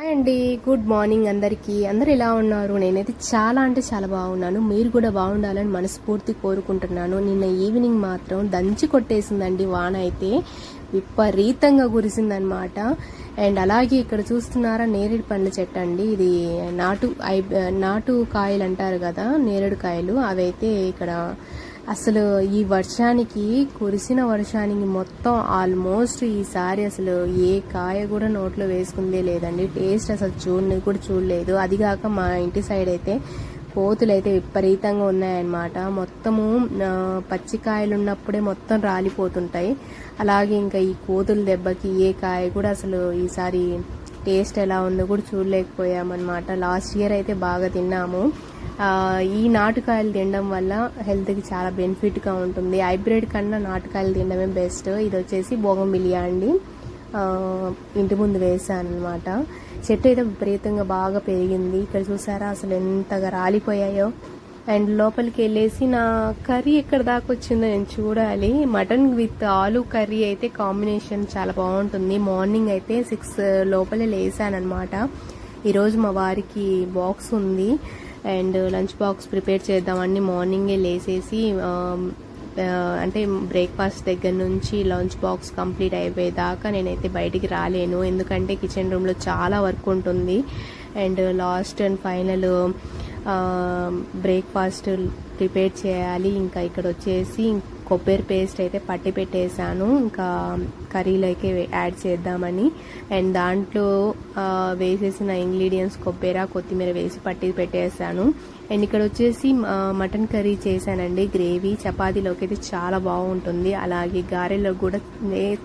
Hi అండి. Good morning అందరికీ. అందరు ఎలా ఉన్నారు? నేనైతే చాలా అంటే చాలా బాగున్నాను. మీరు కూడా బాగుండాలని మనస్ఫూర్తి కోరుకుంటున్నాను. నిన్న ఈవినింగ్ మాత్రం దంచి కొట్టేసిందండి వాన అయితే. విపరీతంగా కురిసిందనమాట అండ్ అలాగే ఇక్కడ చూస్తున్నారా నేరేడు పండ్ల చెట్టు అండి. ఇది నాటు ఐ- నాటు కాయలు అంటారు కదా నేరేడు కాయలు. అవైతే ఇక్కడ అసలు ఈ వర్షానికి కురిసిన వర్షానికి మొత్తం ఆల్మోస్ట్ ఈసారి అసలు ఏ కాయ కూడా నోట్లో వేసుకుందే లేదండి. టేస్ట్ అసలు చూడని కూడా చూడలేదు. అది కాక మా ఇంటి సైడ్ అయితే కోతులు అయితే విపరీతంగా ఉన్నాయన్నమాట. మొత్తము పచ్చికాయలు ఉన్నప్పుడే మొత్తం రాలిపోతుంటాయి. అలాగే ఇంకా ఈ కోతుల దెబ్బకి ఏ కాయ కూడా అసలు ఈసారి టేస్ట్ ఎలా ఉందో కూడా చూడలేకపోయామన్నమాట. లాస్ట్ ఇయర్ అయితే బాగా తిన్నాము. ఈ నాటుకాయలు తినడం వల్ల హెల్త్కి చాలా బెనిఫిట్గా ఉంటుంది. హైబ్రిడ్ కన్నా నాటుకాయలు తినడమే బెస్ట్. ఇది వచ్చేసి బోగంబిలియా అండి ఇంటి ముందు వేసాను అనమాట చెట్టు అయితే విపరీతంగా బాగా పెరిగింది. ఇక్కడ చూసారా అసలు ఎంతగా రాలిపోయాయో. అండ్ లోపలికి వెళ్ళేసి నా కర్రీ ఎక్కడ దాకా వచ్చిందో నేను చూడాలి. మటన్ విత్ ఆలు కర్రీ అయితే కాంబినేషన్ చాలా బాగుంటుంది. మార్నింగ్ అయితే సిక్స్ లోపలే లేసానమాట ఈరోజు మా వారికి బాక్స్ ఉంది. అండ్ లంచ్ బాక్స్ ప్రిపేర్ చేద్దామని మార్నింగే లేసేసి అంటే బ్రేక్ఫాస్ట్ దగ్గర నుంచి లంచ్ బాక్స్ కంప్లీట్ అయిపోయేదాకా నేనైతే బయటికి రాలేను. ఎందుకంటే కిచెన్ రూమ్లో చాలా వర్క్ ఉంటుంది. And last and final breakfast prepare చేయాలి. ఇంకా ఇక్కడ వచ్చేసి కొబ్బరి పేస్ట్ అయితే పట్టి పెట్టేశాను. ఇంకా కర్రీలోకి యాడ్ చేద్దామని. అండ్ దాంట్లో వేసేసిన ఇంగ్రీడియంట్స్ కొబ్బరి కొత్తిమీర వేసి పట్టి పెట్టేశాను. అండ్ ఇక్కడ వచ్చేసి మటన్ కర్రీ చేశానండి. గ్రేవీ చపాతీలోకి అయితే చాలా బాగుంటుంది. అలాగే గారెలో కూడా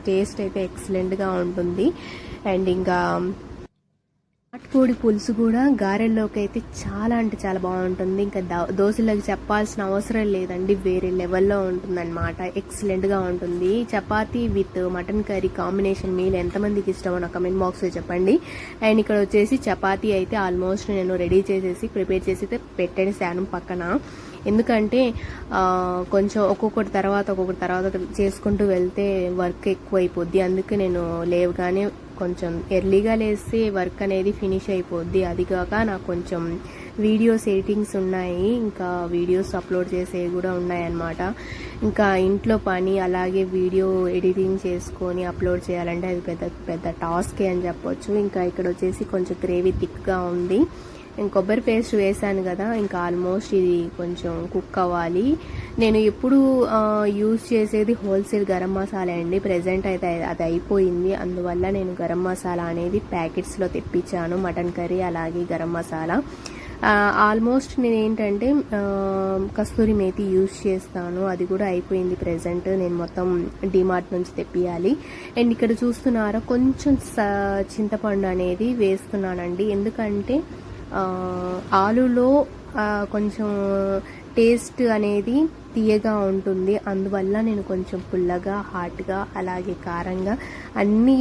టేస్ట్ అయితే ఎక్సలెంట్గా ఉంటుంది. అండ్ ఇంకా నాటుకోడి పులుసు కూడా గారెల్లోకి అయితే చాలా అంటే చాలా బాగుంటుంది. ఇంకా దోశలకు దోశలోకి చెప్పాల్సిన అవసరం లేదండి. వేరే లెవెల్లో ఉంటుందన్నమాట. ఎక్సలెంట్గా ఉంటుంది. Chapati with mutton curry combination meal ఎంతమందికి ఇష్టమో నా కమెంట్ బాక్స్లో చెప్పండి. అండ్ ఇక్కడ వచ్చేసి చపాతీ అయితే ఆల్మోస్ట్ నేను రెడీ చేసేసి ప్రిపేర్ చేసి అయితే పెట్టేసాను పక్కన. ఎందుకంటే కొంచెం ఒక్కొక్కటి తర్వాత ఒక్కొక్కటి తర్వాత చేసుకుంటూ వెళ్తే వర్క్ ఎక్కువ అయిపోద్ది అందుకే నేను లేవగానే కొంచెం ఎర్లీగా లేస్తే వర్క్ అనేది ఫినిష్ అయిపోద్ది. అది కాక నాకు కొంచెం వీడియోస్ ఎడిటింగ్స్ ఉన్నాయి. ఇంకా వీడియోస్ అప్లోడ్ చేసేవి కూడా ఉన్నాయన్నమాట. ఇంకా ఇంట్లో పని అలాగే వీడియో ఎడిటింగ్ చేసుకొని అప్లోడ్ చేయాలంటే అది పెద్ద పెద్ద టాస్కే అని చెప్పొచ్చు. ఇంకా ఇక్కడ వచ్చేసి కొంచెం గ్రేవీ థిక్గా ఉంది. నేను కొబ్బరి పేస్ట్ వేసాను కదా ఇంకా ఆల్మోస్ట్ ఇది కొంచెం కుక్ అవ్వాలి. నేను ఎప్పుడు యూజ్ చేసేది హోల్సేల్ గరం మసాలా అండి. ప్రజెంట్ అయితే అది అయిపోయింది. అందువల్ల నేను గరం మసాలా అనేది ప్యాకెట్స్లో తెప్పించాను. మటన్ కర్రీ అలాగే గరం మసాలా. ఆల్మోస్ట్ నేను ఏంటంటే కస్తూరి మేతి యూజ్ చేస్తాను. అది కూడా అయిపోయింది ప్రజెంట్ నేను మొత్తం డిమార్ట్ నుంచి తెప్పియాలి. అండ్ ఇక్కడ చూస్తున్నారా కొంచెం చింతపండు అనేది వేస్తున్నానండి. ఎందుకంటే ఆలులో కొంచెం టేస్ట్ అనేది తీయగా ఉంటుంది. అందువల్ల నేను కొంచెం పుల్లగా హాట్గా అలాగే కారంగా అన్నీ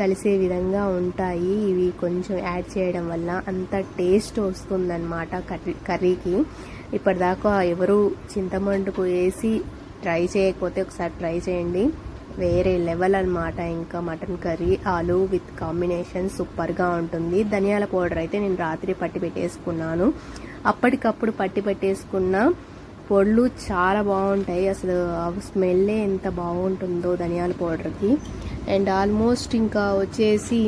కలిసే విధంగా ఉంటాయి. ఇవి కొంచెం యాడ్ చేయడం వల్ల అంత టేస్ట్ వస్తుందన్నమాట కర్రీ కర్రీకి. ఇప్పటిదాకా ఎవరు చింతమండుకు వేసి ట్రై చేయకపోతే ఒకసారి ట్రై చేయండి. వేరే లెవెల్ అన్నమాట. ఇంకా మటన్ కర్రీ ఆలు విత్ కాంబినేషన్ సూపర్గా ఉంటుంది. ధనియాల పౌడర్ అయితే నేను రాత్రి పట్టి పెట్టేసుకున్నాను. అప్పటికప్పుడు పట్టి పెట్టేసుకున్న పొడులు చాలా బాగుంటాయి. అసలు స్మెల్లే ఎంత బాగుంటుందో ధనియాల పౌడర్కి. అండ్ ఆల్మోస్ట్ ఇంకా వచ్చేసి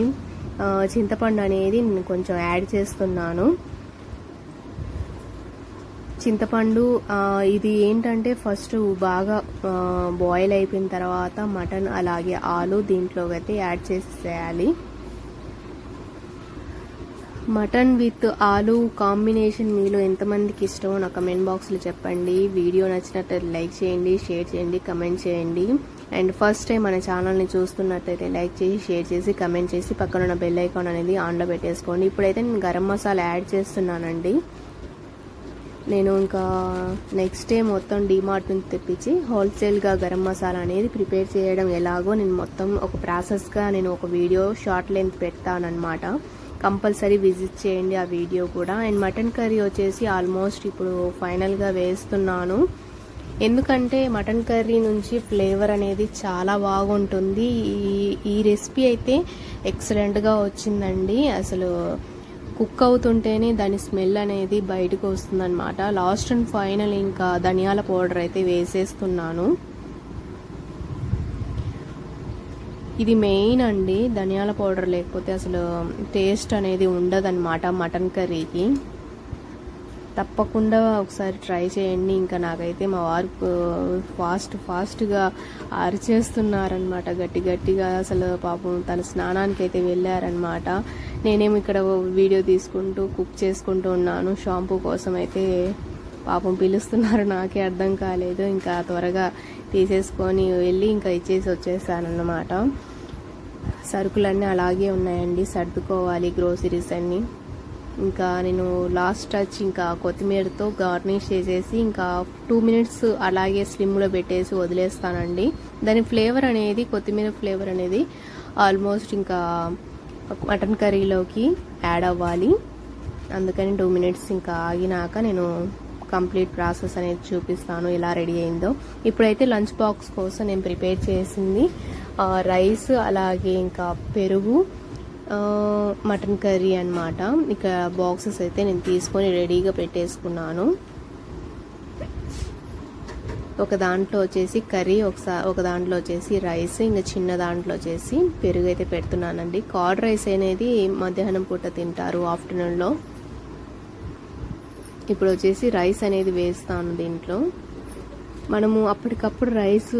చింతపండు అనేది నేను కొంచెం యాడ్ చేస్తున్నాను. చింతపండు ఇది ఏంటంటే ఫస్ట్ బాగా బాయిల్ అయిపోయిన తర్వాత మటన్ అలాగే ఆలు దీంట్లో అయితే యాడ్ చేసేయాలి. మటన్ విత్ ఆలు కాంబినేషన్ మీలో ఎంతమందికి ఇష్టమో నా కమెంట్ బాక్స్లో చెప్పండి. వీడియో నచ్చినట్లయితే లైక్ చేయండి షేర్ చేయండి కమెంట్ చేయండి. అండ్ ఫస్ట్ టైం మన ఛానల్ని చూస్తున్నట్లయితే లైక్ చేసి షేర్ చేసి కమెంట్ చేసి పక్కన ఉన్న బెల్ ఐకాన్ అనేది ఆన్లో పెట్టేసుకోండి. ఇప్పుడైతే నేను గరం మసాలా యాడ్ చేస్తున్నానండి. నేను ఇంకా నెక్స్ట్ డే మొత్తం డిమార్ట్ నుంచి తెప్పించి హోల్సేల్గా గరం మసాలా అనేది ప్రిపేర్ చేయడం ఎలాగో నేను మొత్తం ఒక ప్రాసెస్గా నేను ఒక వీడియో షార్ట్ లెంత్ పెడతానమాట కంపల్సరీ విజిట్ చేయండి ఆ వీడియో కూడా. అండ్ మటన్ కర్రీ వచ్చేసి ఆల్మోస్ట్ ఇప్పుడు ఫైనల్గా వేస్తున్నాను. ఎందుకంటే మటన్ కర్రీ నుంచి ఫ్లేవర్ అనేది చాలా బాగుంటుంది. ఈ ఈ రెసిపీ అయితే ఎక్సలెంట్గా వచ్చిందండి. అసలు కుక్ అవుతుంటేనే దాని స్మెల్ అనేది బయటకు వస్తుందన్నమాట. లాస్ట్ అండ్ ఫైనల్ ఇంకా ధనియాల పౌడర్ అయితే వేసేస్తున్నాను. ఇది మెయిన్ అండి. ధనియాల పౌడర్ లేకపోతే అసలు టేస్ట్ అనేది ఉండదన్నమాట మటన్ కర్రీకి. తప్పకుండా ఒకసారి ట్రై చేయండి. ఇంకా నాకైతే మా వారు ఫాస్ట్ ఫాస్ట్గా అరిచేస్తున్నారనమాట గట్టి గట్టిగా అసలు పాపం తన స్నానానికి అయితే వెళ్ళారనమాట నేనేమి ఇక్కడ వీడియో తీసుకుంటూ కుక్ చేసుకుంటూ ఉన్నాను. షాంపూ కోసం అయితే పాపం పిలుస్తున్నారు. నాకే అర్థం కాలేదు. ఇంకా త్వరగా తీసేసుకొని వెళ్ళి ఇంకా ఇచ్చేసి వచ్చేసానన్నమాట. సరుకులన్నీ అలాగే ఉన్నాయండి. సర్దుకోవాలి గ్రోసరీస్ అన్నీ. ఇంకా నేను లాస్ట్ టచ్ ఇంకా కొత్తిమీరతో గార్నిష్ చేసేసి ఇంకా టూ మినిట్స్ అలాగే స్లిమ్లో పెట్టేసి వదిలేస్తానండి. దాని ఫ్లేవర్ అనేది కొత్తిమీర ఫ్లేవర్ అనేది ఆల్మోస్ట్ ఇంకా మటన్ కర్రీలోకి యాడ్ అవ్వాలి. అందుకని టూ మినిట్స్ ఇంకా ఆగినాక నేను కంప్లీట్ ప్రాసెస్ అనేది చూపిస్తాను ఎలా రెడీ అయిందో. ఇప్పుడైతే లంచ్ బాక్స్ కోసం నేను ప్రిపేర్ చేసింది రైస్ అలాగే ఇంకా పెరుగు మటన్ కర్రీ అనమాట ఇక్కడ బాక్సెస్ అయితే నేను తీసుకొని రెడీగా పెట్టేసుకున్నాను. ఒక దాంట్లో వచ్చేసి కర్రీ ఒకసారి ఒక దాంట్లో వచ్చేసి రైస్ ఇంకా చిన్న దాంట్లో వచ్చేసి పెరుగు అయితే పెడుతున్నానండి. కార్డ్ రైస్ అనేది మధ్యాహ్నం పూట తింటారు ఆఫ్టర్నూన్లో. ఇప్పుడు వచ్చేసి రైస్ అనేది వేస్తాను దీంట్లో. మనము అప్పటికప్పుడు రైస్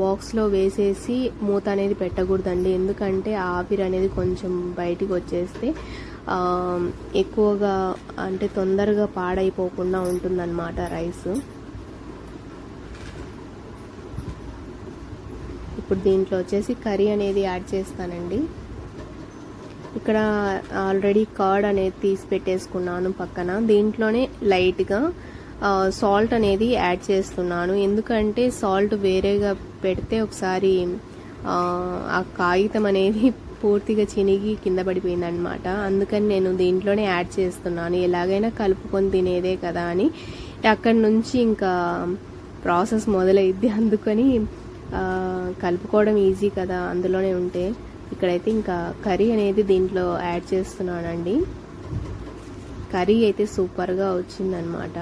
బాక్స్లో వేసేసి మూత అనేది పెట్టకూడదండి. ఎందుకంటే ఆవిరి అనేది కొంచెం బయటికి వచ్చేస్తే ఎక్కువగా అంటే తొందరగా పాడైపోకుండా ఉంటుందన్నమాట రైస్. ఇప్పుడు దీంట్లో వచ్చేసి కర్రీ అనేది యాడ్ చేస్తానండి. ఇక్కడ ఆల్రెడీ కర్డ్ అనేది తీసి పెట్టేసుకున్నాను పక్కన. దీంట్లోనే లైట్గా సాల్ట్ అనేది యాడ్ చేస్తున్నాను. ఎందుకంటే సాల్ట్ వేరేగా పెడితే ఒకసారి ఆ కాగితం అనేది పూర్తిగా చినిగి కింద పడిపోయిందనమాట అందుకని నేను దీంట్లోనే యాడ్ చేస్తున్నాను. ఎలాగైనా కలుపుకొని తినేదే కదా అని. అక్కడి నుంచి ఇంకా ప్రాసెస్ మొదలైద్ది. అందుకని కలుపుకోవడం ఈజీ కదా అందులోనే ఉంటే. ఇక్కడైతే ఇంకా కర్రీ అనేది దీంట్లో యాడ్ చేస్తున్నానండి. కర్రీ అయితే సూపర్గా వచ్చిందనమాట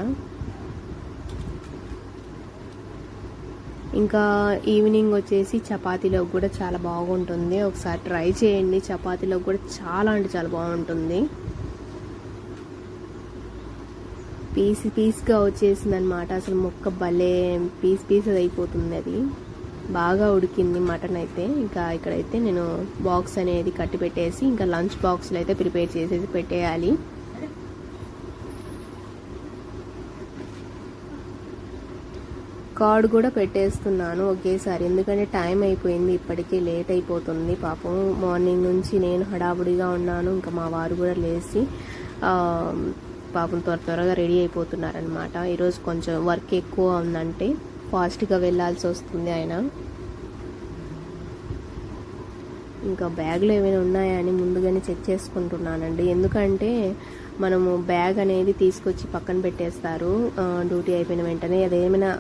ఇంకా ఈవినింగ్ వచ్చేసి చపాతీలో కూడా చాలా బాగుంటుంది. ఒకసారి ట్రై చేయండి. చపాతీలో కూడా చాలా అంటే చాలా బాగుంటుంది. పీస్ పీస్గా వచ్చేసింది అనమాట అసలు ముక్క భలే పీస్ పీస్ అయిపోతుంది అది. బాగా ఉడికింది మటన్ అయితే. ఇంకా ఇక్కడైతే నేను బాక్స్ అనేది కట్టి పెట్టేసి ఇంకా లంచ్ బాక్స్లో అయితే ప్రిపేర్ చేసేసి పెట్టేయాలి. కార్డ్ కూడా పెట్టేస్తున్నాను ఒకేసారి. ఎందుకంటే టైం అయిపోయింది ఇప్పటికే లేట్ అయిపోతుంది. పాపం మార్నింగ్ నుంచి నేను హడావుడిగా ఉన్నాను. ఇంకా మా వారు కూడా లేచి పాపం త్వర త్వరగా రెడీ అయిపోతున్నారనమాట ఈరోజు కొంచెం వర్క్ ఎక్కువ ఉందంటే ఫాస్ట్గా వెళ్ళాల్సి వస్తుంది ఆయన. ఇంకా బ్యాగ్లో ఏమైనా ఉన్నాయా అని ముందుగానే చెక్ చేసుకుంటున్నానండి. ఎందుకంటే మనము బ్యాగ్ అనేది తీసుకొచ్చి పక్కన పెట్టేస్తారు. డ్యూటీ అయిపోయిన వెంటనే అదేమైనా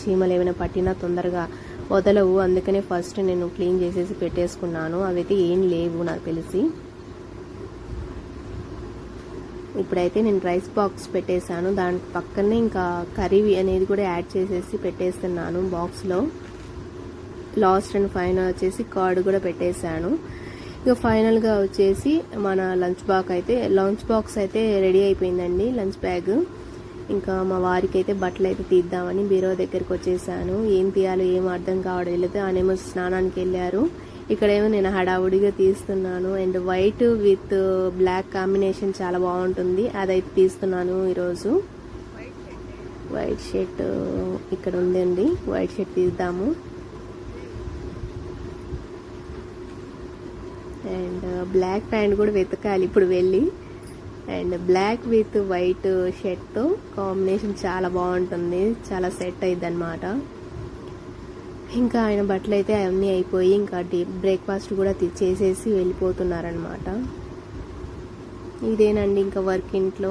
చీమలు ఏమైనా పట్టినా తొందరగా వదలవు. అందుకనే ఫస్ట్ నేను క్లీన్ చేసేసి పెట్టేసుకున్నాను. అవైతే ఏం లేవు నాకు తెలిసి. ఇప్పుడైతే నేను రైస్ బాక్స్ పెట్టేశాను. దాని పక్కనే ఇంకా కర్రీ అనేది కూడా యాడ్ చేసేసి పెట్టేస్తున్నాను బాక్స్లో లాస్ట్ అండ్ ఫైనల్ వచ్చేసి కార్డ్ కూడా పెట్టేశాను. ఇక ఫైనల్గా వచ్చేసి మన లంచ్ బాక్స్ అయితే లంచ్ బాక్స్ అయితే రెడీ అయిపోయిందండి లంచ్ బ్యాగ్ ఇంకా మా వారికి అయితే బట్టలు అయితే తీద్దామని బీరో దగ్గరికి వచ్చేసాను. ఏం తీయాలో ఏం అర్థం కావడం లేదు. ఆయనేమో స్నానానికి వెళ్ళారు. ఇక్కడేమో నేను హడావుడిగా తీస్తున్నాను. And white with black combination చాలా బాగుంటుంది. అదైతే తీస్తున్నాను ఈరోజు. వైట్ షర్ట్ ఇక్కడ ఉందండి. వైట్ షర్ట్ తీద్దాము. అండ్ బ్లాక్ ప్యాంట్ కూడా వెతకాలి. ఇప్పుడు వెళ్ళి అండ్ బ్లాక్ విత్ వైట్ షర్ట్తో కాంబినేషన్ చాలా బాగుంటుంది. చాలా సెట్ అయింది అనమాట ఇంకా ఆయన బట్టలు అయితే అవన్నీ అయిపోయి ఇంకా బ్రేక్ఫాస్ట్ కూడా చేసేసి వెళ్ళిపోతున్నారనమాట ఇదేనండి ఇంకా వర్క్ ఇంట్లో.